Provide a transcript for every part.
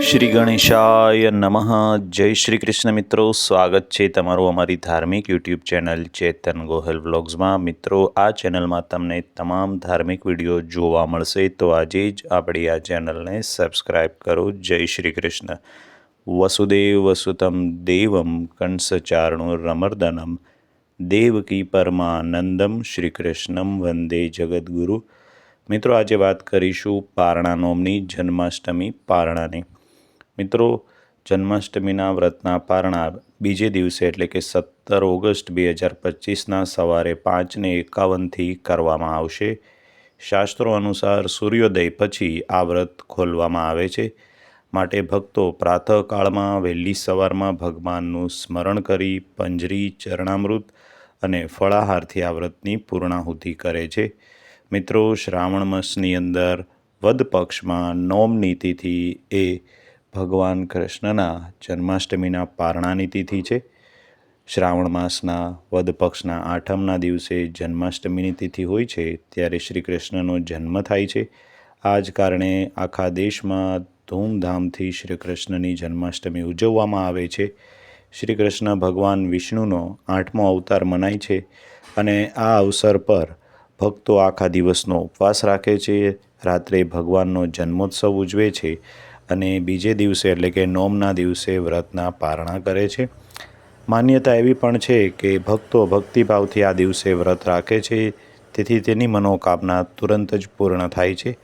શ્રી ગણેશાય નમઃ. જય શ્રી કૃષ્ણ મિત્રો. સ્વાગત છે તમારું અમારી ધાર્મિક યુટ્યુબ ચેનલ ચેતન ગોહેલ વ્લોગ્સમાં. મિત્રો, આ ચેનલમાં તમને તમામ ધાર્મિક વીડિયો જોવા મળશે. તો આજે જ આપણી આ ચેનલને સબસ્ક્રાઈબ કરો. જય શ્રી કૃષ્ણ વસુદેવ વસુતમ દેવમ કંસચારણું રમર્દનમ. દેવકી પરમાનંદમ શ્રી કૃષ્ણમ વંદે જગદગુરુ. મિત્રો, આજે વાત કરીશું પારણા નોમની જન્માષ્ટમી પારણાની. મિત્રો, જન્માષ્ટમીના વ્રતના પારણા બીજે દિવસે એટલે કે સત્તર ઓગસ્ટ બે હજાર પચીસના સવારે પાંચને એકાવનથી કરવામાં આવશે. શાસ્ત્રો અનુસાર સૂર્યોદય પછી આ વ્રત ખોલવામાં આવે છે. માટે ભક્તો પ્રાતઃકાળમાં વહેલી સવારમાં ભગવાનનું સ્મરણ કરી, પંજરી, ચરણામૃત અને ફળાહારથી આ વ્રતની પૂર્ણાહુતિ કરે છે. મિત્રો, શ્રાવણ માસની અંદર વદ પક્ષમાં નોમની તિથિ એ ભગવાન કૃષ્ણના જન્માષ્ટમીના પારણાની તિથિ છે. શ્રાવણ માસના વદ પક્ષના આઠમના દિવસે જન્માષ્ટમીની તિથિ હોય છે, ત્યારે શ્રી કૃષ્ણનો જન્મ થાય છે. આ જ કારણે આખા દેશમાં ધૂમધામથી શ્રી કૃષ્ણની જન્માષ્ટમી ઉજવવામાં આવે છે. શ્રી કૃષ્ણ ભગવાન વિષ્ણુનો આઠમો અવતાર મનાય છે અને આ અવસર પર ભક્તો આખા દિવસનો ઉપવાસ રાખે છે. રાત્રે ભગવાનનો જન્મોત્સવ ઉજવે છે અને બીજે દિવસે એટલે કે નોમના દિવસે વ્રતના પારણા કરે છે. માન્યતા એવી પણ છે કે ભક્તો ભક્તિભાવથી આ દિવસે વ્રત રાખે છે. તેથી તેની મનોકામના તુરંત જ પૂર્ણ થાય છે.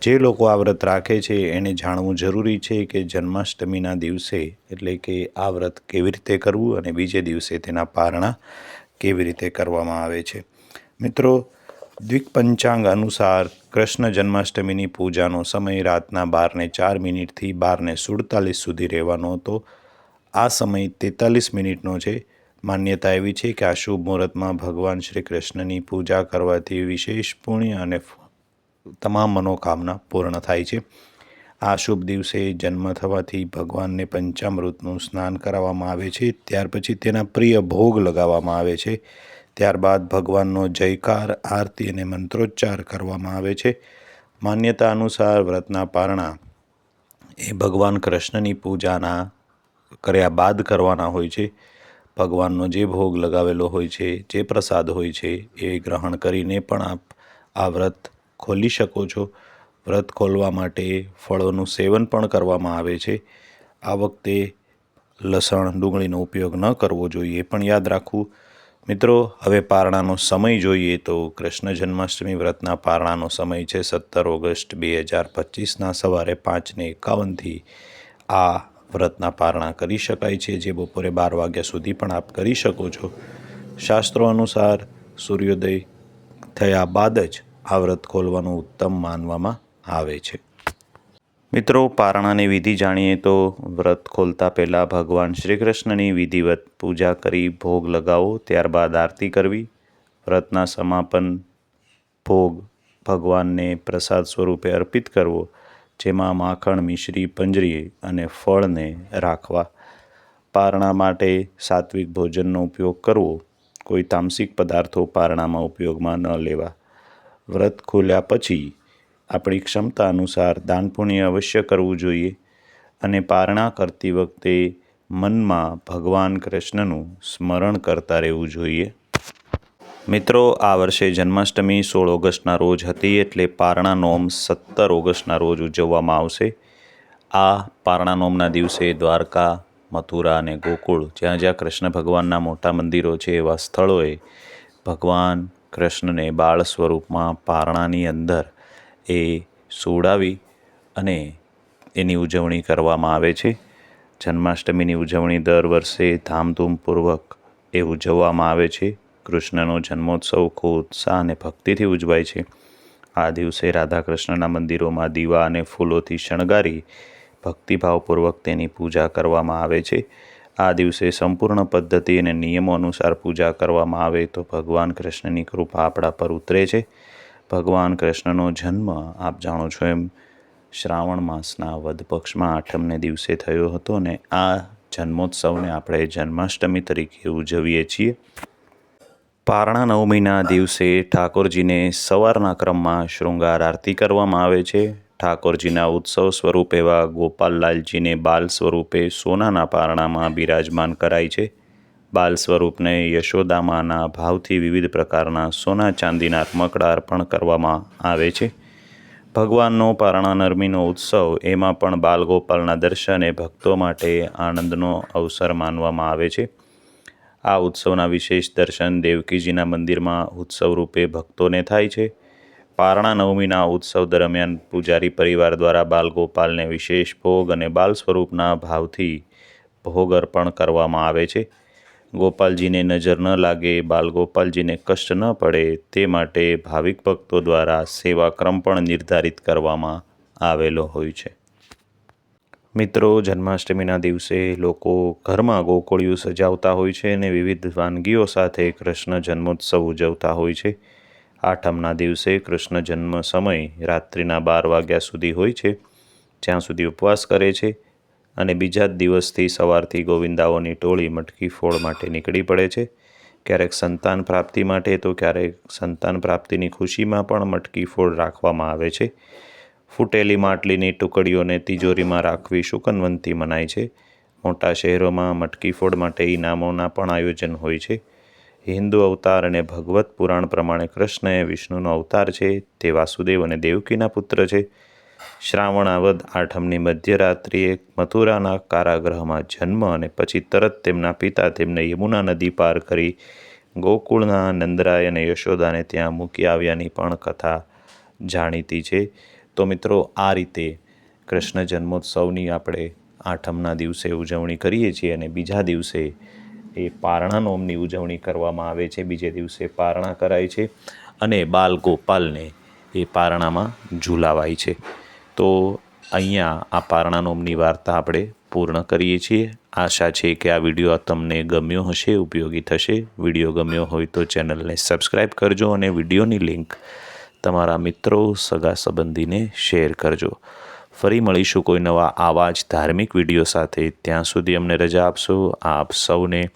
જે લોકો આ વ્રત રાખે છે એને જાણવું જરૂરી છે કે જન્માષ્ટમીના દિવસે એટલે કે આ વ્રત કેવી રીતે કરવું અને બીજે દિવસે તેના પારણા કેવી રીતે કરવામાં આવે છે. મિત્રો દ્વિકપંચાંગ અનુસાર કૃષ્ણ જન્માષ્ટમીની પૂજાનો સમય રાતના બારને ચાર મિનિટથી બારને સુડતાલીસ સુધી રહેવાનો હતો. આ સમય તેતાલીસ મિનિટનો છે. માન્યતા એવી છે કે આ શુભ મુહૂર્તમાં ભગવાન શ્રી કૃષ્ણની પૂજા કરવાથી વિશેષ પુણ્ય અને તમામ મનોકામના પૂર્ણ થાય છે. આ શુભ દિવસે જન્મ થવાથી ભગવાનને પંચામૃતનું સ્નાન કરાવવામાં આવે છે. ત્યાર પછી તેના પ્રિય ભોગ લગાવવામાં આવે છે. ત્યારબાદ ભગવાનનો જયકાર, આરતી અને મંત્રોચ્ચાર કરવામાં આવે છે. માન્યતા અનુસાર વ્રતના પારણા એ ભગવાન કૃષ્ણની પૂજાના કર્યા બાદ કરવાના હોય છે. ભગવાનનો જે ભોગ લગાવેલો હોય છે, જે પ્રસાદ હોય છે એ ગ્રહણ કરીને પણ આપ આ વ્રત ખોલી શકો છો. વ્રત ખોલવા માટે ફળોનું સેવન પણ કરવામાં આવે છે. આ વખતે લસણ, ડુંગળીનો ઉપયોગ ન કરવો જોઈએ પણ યાદ રાખવું. મિત્રો, હવે પારણાનો સમય જોઈએ તો કૃષ્ણ જન્માષ્ટમી વ્રતના પારણાનો સમય છે સત્તર ઓગસ્ટ બે હજાર પચીસના સવારે પાંચને એકાવનથી. આ વ્રતના પારણા કરી શકાય છે, જે બપોરે બાર વાગ્યા સુધી પણ આપ કરી શકો છો. શાસ્ત્રો અનુસાર સૂર્યોદય થયા બાદ જ આ વ્રત ખોલવાનું ઉત્તમ માનવામાં આવે છે. મિત્રો, પારણાની વિધિ જાણીએ તો વ્રત ખોલતા પહેલાં ભગવાન શ્રી કૃષ્ણની વિધિવત પૂજા કરી ભોગ લગાવો, ત્યારબાદ આરતી કરવી. વ્રતના સમાપન ભોગ ભગવાનને પ્રસાદ સ્વરૂપે અર્પિત કરવો, જેમાં માખણ મિશ્રી પંજરી અને ફળને રાખવા. પારણા માટે સાત્વિક ભોજનનો ઉપયોગ કરવો. કોઈ તામસિક પદાર્થો પારણામાં ઉપયોગમાં ન લેવા. વ્રત ખોલ્યા પછી આપણી ક્ષમતા અનુસાર દાન પુણ્ય અવશ્ય કરવું જોઈએ અને પારણા કરતી વખતે મનમાં ભગવાન કૃષ્ણનું સ્મરણ કરતા રહેવું જોઈએ. મિત્રો, આ વર્ષે જન્માષ્ટમી સોળ ઓગસ્ટના રોજ હતી એટલે પારણા નોમ સત્તર ઓગસ્ટના રોજ ઉજવવામાં આવશે. આ પારણા નોમના દિવસે દ્વારકા, મથુરા અને ગોકુળ જ્યાં જ્યાં કૃષ્ણ ભગવાનના મોટા મંદિરો છે એવા સ્થળોએ ભગવાન કૃષ્ણને બાળ સ્વરૂપમાં પારણાની અંદર એ સોડાવી અને એની ઉજવણી કરવામાં આવે છે. જન્માષ્ટમીની ઉજવણી દર વર્ષે ધામધૂમપૂર્વક એ ઉજવવામાં આવે છે. કૃષ્ણનો જન્મોત્સવ ખૂબ ઉત્સાહ અને ભક્તિથી ઉજવાય છે. આ દિવસે રાધા કૃષ્ણના મંદિરોમાં દીવા અને ફૂલોથી શણગારી ભક્તિભાવપૂર્વક તેની પૂજા કરવામાં આવે છે. આ દિવસે સંપૂર્ણ પદ્ધતિ અને નિયમો અનુસાર પૂજા કરવામાં આવે તો ભગવાન કૃષ્ણની કૃપા આપણા પર ઉતરે છે. ભગવાન કૃષ્ણનો જન્મ આપ જાણો છો એમ શ્રાવણ માસના વધ પક્ષમાં આઠમને દિવસે થયો હતો અને આ જન્મોત્સવને આપણે જન્માષ્ટમી તરીકે ઉજવીએ છીએ. પારણા નવમીના દિવસે ઠાકોરજીને સવારના ક્રમમાં શૃંગાર આરતી કરવામાં આવે છે. ઠાકોરજીના ઉત્સવ સ્વરૂપ એવા ગોપાલલાલજીને બાલ સ્વરૂપે સોનાના પારણામાં બિરાજમાન કરાય છે. બાલ સ્વરૂપને યશોદામાના ભાવથી વિવિધ પ્રકારના સોના ચાંદીના રમકડા અર્પણ કરવામાં આવે છે. ભગવાનનો પારણા નરમીનો ઉત્સવ એમાં પણ બાલગોપાલના દર્શન એ ભક્તો માટે આનંદનો અવસર માનવામાં આવે છે. આ ઉત્સવના વિશેષ દર્શન દેવકીજીના મંદિરમાં ઉત્સવ રૂપે ભક્તોને થાય છે. પારણા નવમીના ઉત્સવ દરમિયાન પૂજારી પરિવાર દ્વારા બાલગોપાલને વિશેષ ભોગ અને બાલ સ્વરૂપના ભાવથી ભોગ અર્પણ કરવામાં આવે છે. ગોપાલજીને નજર ન લાગે, બાલગોપાલજીને કષ્ટ ન પડે, તે માટે ભાવિક ભક્તો દ્વારા સેવાક્રમ પણ નિર્ધારિત કરવામાં આવેલો હોય છે. મિત્રો, જન્માષ્ટમીના દિવસે લોકો ઘરમાં ગોકળિયું સજાવતા હોય છે અને વિવિધ વાનગીઓ સાથે કૃષ્ણ જન્મોત્સવ ઉજવતા હોય છે. આઠમના દિવસે કૃષ્ણ જન્મ સમય રાત્રિના બાર વાગ્યા સુધી હોય છે, જ્યાં સુધી ઉપવાસ કરે છે અને બીજા જ દિવસથી સવારથી ગોવિંદાઓની ટોળી મટકી ફોડ માટે નીકળી પડે છે. ક્યારેક સંતાન પ્રાપ્તિ માટે તો ક્યારેક સંતાન પ્રાપ્તિની ખુશીમાં પણ મટકી ફોડ રાખવામાં આવે છે. ફૂટેલી માટલીની ટુકડીઓને તિજોરીમાં રાખવી શુકનવંતી મનાય છે. મોટા શહેરોમાં મટકી ફોડ માટે ઇનામોના પણ આયોજન હોય છે. હિન્દુ અવતાર અને ભગવત પુરાણ પ્રમાણે કૃષ્ણ એ વિષ્ણુનો અવતાર છે, તે વાસુદેવ અને દેવકીના પુત્ર છે. શ્રાવણાવધ આઠમની મધ્યરાત્રિએ મથુરાના કારાગૃહમાં જન્મ અને પછી તરત તેમના પિતા તેમને યમુના નદી પાર કરી ગોકુળના નંદરાય અને યશોદાને ત્યાં મૂકી આવ્યાની પણ કથા જાણીતી છે. તો મિત્રો, આ રીતે કૃષ્ણ જન્મોત્સવની આપણે આઠમના દિવસે ઉજવણી કરીએ છીએ અને બીજા દિવસે એ પારણા નોમની ઉજવણી કરવામાં આવે છે. બીજે દિવસે પારણા કરાય છે અને બાલ ગોપાલને એ પારણામાં ઝૂલાવાય છે. તો અહીંયા આ પારણા નોમની વાર્તા આપણે પૂર્ણ કરીએ છીએ. આશા છે કે આ વીડિયો તમને ગમ્યો હશે, ઉપયોગી થશે. વીડિયો ગમ્યો હોય તો ચેનલને સબસ્ક્રાઈબ કરજો અને વિડીયોની લિંક તમારા મિત્રો, સગા સંબંધીને શેર કરજો. ફરી મળીશું કોઈ નવા આવા જ ધાર્મિક વીડિયો સાથે. ત્યાં સુધી અમને રજા આપશો. આપ સૌને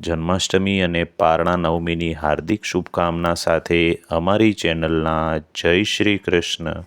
જન્માષ્ટમી અને પારણા નવમીની હાર્દિક શુભકામના સાથે અમારી ચેનલના જય શ્રી કૃષ્ણ.